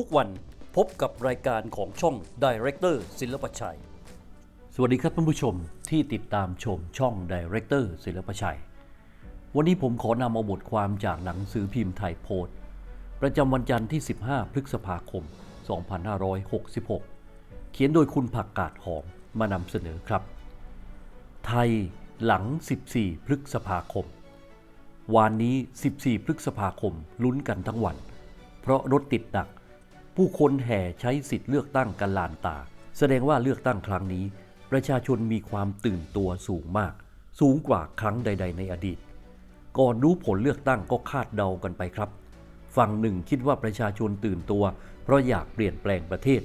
ทุกวันพบกับรายการของช่อง Director ศิลปชัย สวัสดีครับท่านผู้ชมที่ติดตามชมช่อง Director ศิลปชัย วันนี้ผมขอนำเอาบทความจากหนังสือพิมพ์ไทยโพสต์ประจำวันจันทร์ที่ 15 พฤษภาคม 2566 เขียนโดยคุณผักกาดหอมมานำเสนอครับ ไทยหลัง 14 พฤษภาคม วานนี้ 14 พฤษภาคมลุ้นกันทั้งวัน เพราะรถติดหนัก ผู้คนแห่ใช้สิทธิ์เลือกตั้งกันลานตา แสดงว่าเลือกตั้งครั้งนี้ ประชาชนมีความตื่นตัวสูงมาก สูงกว่าครั้งใด ๆ ในอดีต ก่อนรู้ผลเลือกตั้งก็คาดเดากันไปครับ ฝั่งหนึ่งคิดว่าประชาชนตื่นตัว เพราะอยากเปลี่ยนแปลงประเทศ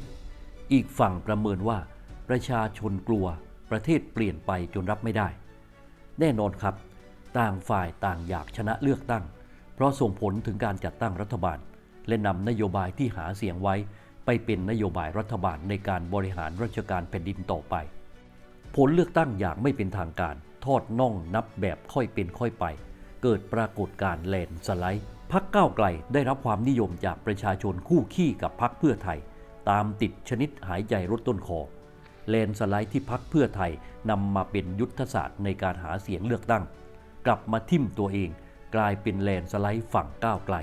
อีกฝั่งประเมินว่า ประชาชนกลัว ประเทศเปลี่ยนไปจนรับไม่ได้ แน่นอนครับ ต่างฝ่ายต่างอยากชนะเลือกตั้ง เพราะส่งผลถึงการจัดตั้งรัฐบาล และนำนโยบายที่หาเสียงไว้ ไปเป็นนโยบายรัฐบาลในการบริหารราชการแผ่นดินต่อไป ผลเลือกตั้งอย่างไม่เป็นทางการ ทอดน่องนับแบบค่อยเป็นค่อยไป เกิดปรากฏการณ์แลนสไลด์พักก้าวไกลได้รับความนิยมจากประชาชนคู่ขี้กับพักเพื่อไทย ตามติดชนิดหายใจรถต้นคอแลนสไลด์ที่พักเพื่อไทยนำมาเป็นยุทธศาสตร์ในการหาเสียงเลือกตั้ง กลับมาทิ่มตัวเอง กลายเป็นแลนสไลด์ฝั่งก้าวไกล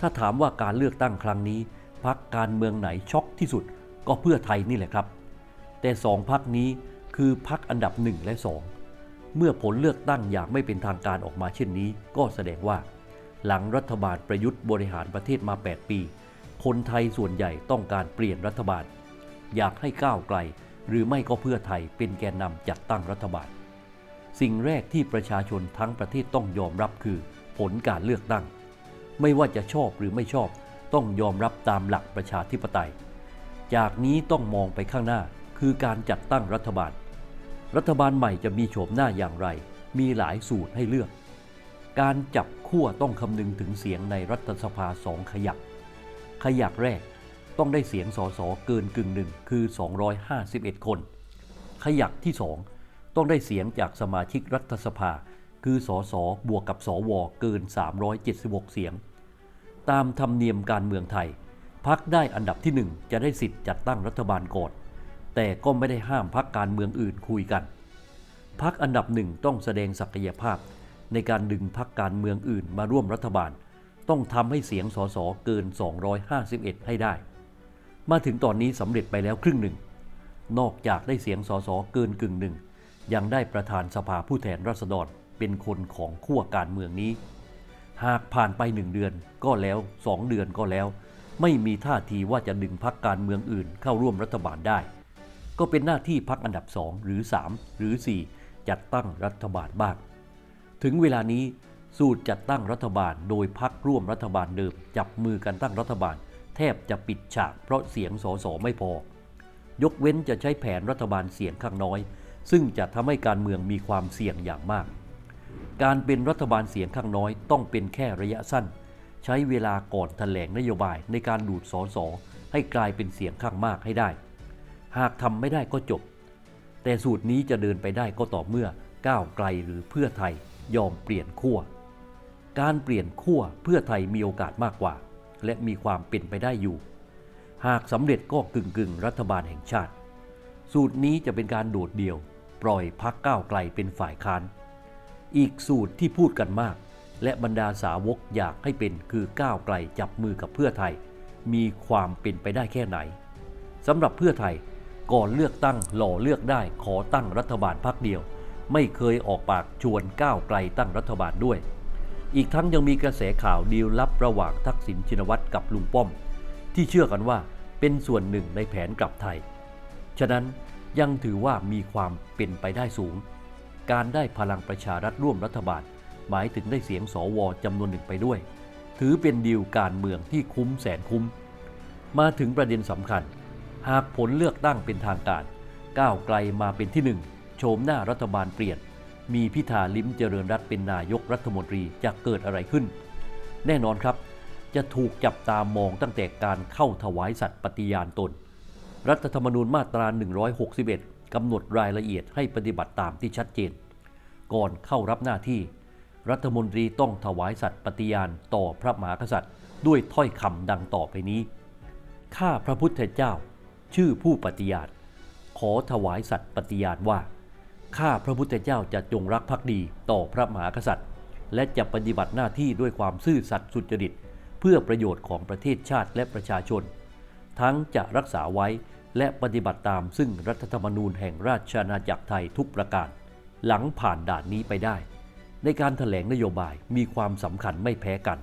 ถ้าถามว่าการเลือกตั้งครั้งนี้พักการเมืองไหนช็อกที่สุดก็เพื่อไทยนี่แหละครับ แต่สองพักนี้คือพักอันดับหนึ่งและสองเมื่อผลเลือกตั้งอย่างไม่เป็นทางการออกมาเช่นนี้ ก็แสดงว่า หลังรัฐบาลประยุทธ์บริหารประเทศมา 8 ปี คนไทยส่วนใหญ่ต้องการเปลี่ยนรัฐบาล อยากให้ก้าวไกล หรือไม่ก็เพื่อไทยเป็นแกนนำจัดตั้งรัฐบาล สิ่งแรกที่ประชาชนทั้งประเทศต้องยอมรับคือ ผลการเลือกตั้ง ไม่ว่าจะชอบหรือไม่ชอบ ต้องยอมรับตามหลักประชาธิปไตย จากนี้ต้องมองไปข้างหน้าคือการจัดตั้งรัฐบาล รัฐบาลใหม่จะมีโฉมหน้าอย่างไร มีหลายสูตรให้เลือก การจับขั้วต้องคำนึงถึงเสียงในรัฐสภาสองขยัก ขยักแรกต้องได้เสียงสสเกินกึ่งหนึ่งคือ 251 คน ขยักที่สองต้องได้เสียงจากสมาชิกรัฐสภา คือสสบวกกับสวเกิน 376 เสียง ตามธรรมเนียมการเมืองไทย พักได้อันดับที่หนึ่งจะได้สิทธิ์จัดตั้งรัฐบาลก่อน แต่ก็ไม่ได้ห้ามพักการเมืองอื่นคุยกัน พักอันดับหนึ่งต้องแสดงศักยภาพ ในการดึงพักการเมืองอื่นมาร่วมรัฐบาล ต้องทำให้เสียงสสเกิน 251 ให้ได้ มาถึงตอนนี้สำเร็จไปแล้วครึ่งหนึ่ง นอกจากได้เสียงสสเกินกึ่งหนึ่งยังได้ประธานสภาผู้แทนราษฎรเป็นคนของขั้วการเมืองนี้ หากผ่านไปหนึ่งเดือนก็แล้วสองเดือนก็แล้ว ไม่มีท่าทีว่าจะดึงพักการเมืองอื่นเข้าร่วมรัฐบาลได้ ก็เป็นหน้าที่พักอันดับสองหรือ 3 หรือ 4 จัดตั้งรัฐบาลบ้าง ถึงเวลานี้สูตรจัดตั้งรัฐบาลโดยพักร่วมรัฐบาลเดิม จับมือกันตั้งรัฐบาล แทบจะปิดฉากเพราะเสียงสสไม่พอ ยกเว้นจะใช้แผนรัฐบาลเสียงข้างน้อย ซึ่งจะทำให้การเมืองมีความเสี่ยงอย่างมาก การเป็นรัฐบาลเสียงข้างน้อยต้องเป็นแค่ระยะสั้น ใช้เวลาก่อนแถลงนโยบายในการดูดสสให้กลายเป็นเสียงข้างมากให้ได้ หากทำไม่ได้ก็จบ แต่สูตรนี้จะเดินไปได้ก็ต่อเมื่อก้าวไกลหรือเพื่อไทยยอมเปลี่ยนขั้วการเปลี่ยนขั้วเพื่อไทยมีโอกาสมากกว่า และมีความเป็นไปได้อยู่ หากสำเร็จก็กึ่งกึ่งๆรัฐบาลแห่งชาติ สูตรนี้จะเป็นการโดดเดี่ยว ปล่อยพักก้าวไกลเป็นฝ่ายค้าน อีกสูตรที่พูดกันมาก และบรรดาสาวกอยากให้เป็นคือก้าวไกลจับมือกับเพื่อไทย มีความเป็นไปได้แค่ไหนสำหรับเพื่อไทยก่อนเลือกตั้งหล่อเลือกได้ขอตั้งรัฐบาลพักเดียว ไม่เคยออกปากชวนก้าวไกลตั้งรัฐบาลด้วย อีกทั้งยังมีกระแสข่าวดีลลับระหว่างทักษิณชินวัตรกับลุงป้อม ที่เชื่อกันว่าเป็นส่วนหนึ่งในแผนกลับไทย ฉะนั้นยังถือว่ามีความเป็นไปได้สูง การได้พลังประชารัฐร่วมรัฐบาล หมายถึงได้เสียงสวจำนวนหนึ่งไปด้วย ถือเป็นดีลการเมืองที่คุ้มแสนคุ้ม มาถึงประเด็นสำคัญ หากผลเลือกตั้งเป็นทางการ ก้าวไกลมาเป็นที่หนึ่งโฉมหน้ารัฐบาลเปลี่ยน มีพิธาลิ้มเจริญรัตเป็นนายกรัฐมนตรีจะเกิดอะไรขึ้น แน่นอนครับ จะถูกจับตามองตั้งแต่การเข้าถวายสัตย์ปฏิญาณตน รัฐธรรมนูญมาตรา 161 กำหนดรายละเอียดให้ปฏิบัติตามที่ชัดเจน ก่อนเข้ารับหน้าที่ รัฐมนตรีต้องถวายสัตย์ปฏิญาณต่อพระมหากษัตริย์ ด้วยถ้อยคำดังต่อไปนี้ข้าพระพุทธเจ้า ชื่อผู้ปฏิญาณขอถวายสัตย์ปฏิญาณว่าข้าพระพุทธเจ้าจะจงรักภักดีต่อพระมหากษัตริย์ และจะปฏิบัติหน้าที่ด้วยความซื่อสัตย์สุจริต เพื่อประโยชน์ของประเทศชาติและประชาชน ทั้งจะรักษาไว้ และปฏิบัติตามซึ่งรัฐธรรมนูญแห่งราชอาณาจักรไทยทุกประการ หลังผ่านด่านนี้ไปได้ ในการถแถลงนโยบายมีความสำคัญไม่แพ้กัน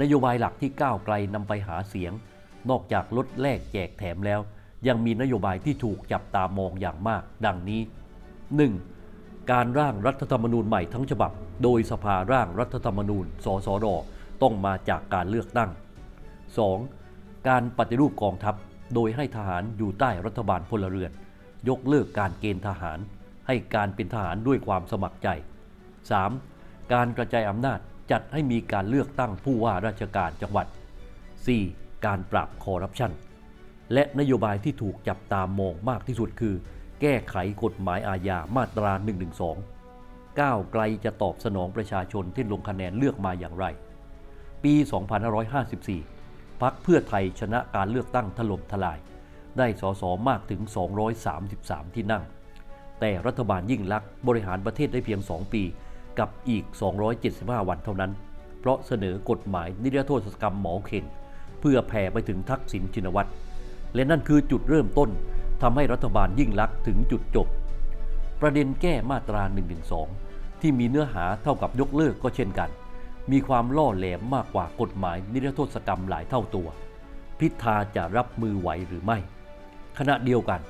นโยบายหลักที่ก้าวไกลนำไปหาเสียง นอกจากลดแลกแจกแถมแล้ว ยังมีนโยบายที่ถูกจับตามองอย่างมาก ดังนี้ 1. การร่างรัฐธรรมนูญใหม่ทั้งฉบับ โดยสภาร่างรัฐธรรมนูญ สสร ต้องมาจากการเลือกตั้ง 2. การปฏิรูปกองทัพ โดยให้ทหารอยู่ใต้รัฐบาลพลเรือน ยกเลิกการเกณฑ์ทหาร ให้การเป็นทหารด้วยความสมัครใจ 3. การกระจายอำนาจจัดให้มีการเลือกตั้งผู้ว่าราชการจังหวัด 4. การปราบคอร์รัปชัน และนโยบายที่ถูกจับตามองมากที่สุดคือ แก้ไขกฎหมายอาญามาตรา 112 ก้าวไกลจะตอบสนองประชาชนที่ลงคะแนนเลือกมาอย่างไร ปี 2554 พักเพื่อไทยชนะการเลือกตั้งถล่มทลาย ได้สสมากถึง 233 ที่นั่ง แต่รัฐบาลยิ่งลักษณ์บริหารประเทศได้เพียง 2 ปีกับอีก 275 วันเท่านั้น เพราะเสนอกฎหมายนิรโทษกรรมหมอเข่ง เพื่อแผ่ไปถึงทักษิณชินวัตร และนั่นคือจุดเริ่มต้นทำให้รัฐบาลยิ่งลักษณ์ถึงจุดจบ ประเด็นแก้มาตรา112ที่มีเนื้อหาเท่ากับยกเลิกก็เช่นกัน มีความล่อแหลมมากกว่ากฎหมายนิรโทษกรรมหลายเท่าตัว พิธาจะรับมือไหวหรือไม่ ขณะเดียวกัน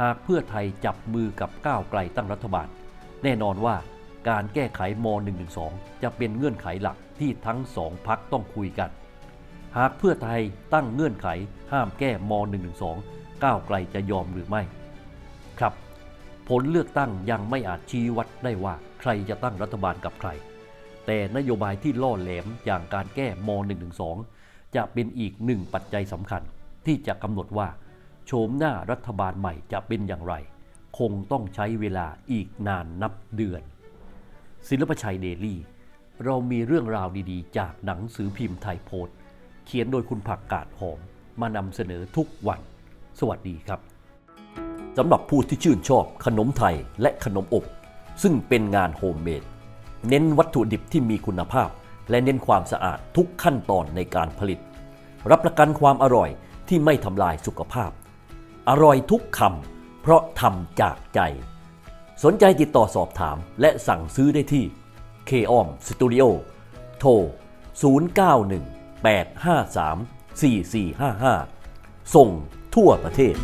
หากเพื่อไทยจับมือกับก้าวไกลตั้งรัฐบาล แน่นอนว่าการแก้ไขม .112 จะเป็นเงื่อนไขหลักที่ทั้งสองพักต้องคุยกัน หากเพื่อไทยตั้งเงื่อนไขห้ามแก้ม .112 ก้าวไกลจะยอมหรือไม่ ครับ ผลเลือกตั้งยังไม่อาจชี้วัดได้ว่าใครจะตั้งรัฐบาลกับใคร แต่นโยบายที่ล่อแหลมอย่างการแก้ม .112 จะเป็นอีกหนึ่งปัจจัยสำคัญ ที่จะกำหนดว่าโฉมหน้ารัฐบาลใหม่จะเป็นอย่างไร คงต้องใช้เวลาอีกนานนับเดือน ศิลปชัยเดลี่ เรามีเรื่องราวดีๆ จากหนังสือพิมพ์ไทยโพสต์เขียนโดยคุณผักกาดหอมมานำเสนอทุกวัน สวัสดีครับสำหรับผู้ที่ชื่นชอบขนมไทยและขนมอบ ซึ่งเป็นงานโฮมเมด เน้นวัตถุดิบที่มีคุณภาพ และเน้นความสะอาดทุกขั้นตอนในการผลิต รับประกันความอร่อยที่ไม่ทำลายสุขภาพ อร่อยทุกคำเพราะทำจากใจ สนใจติดต่อสอบถามและสั่งซื้อได้ที่ k o m Studio โทร 091 853 4455 ส่งทั่วประเทศ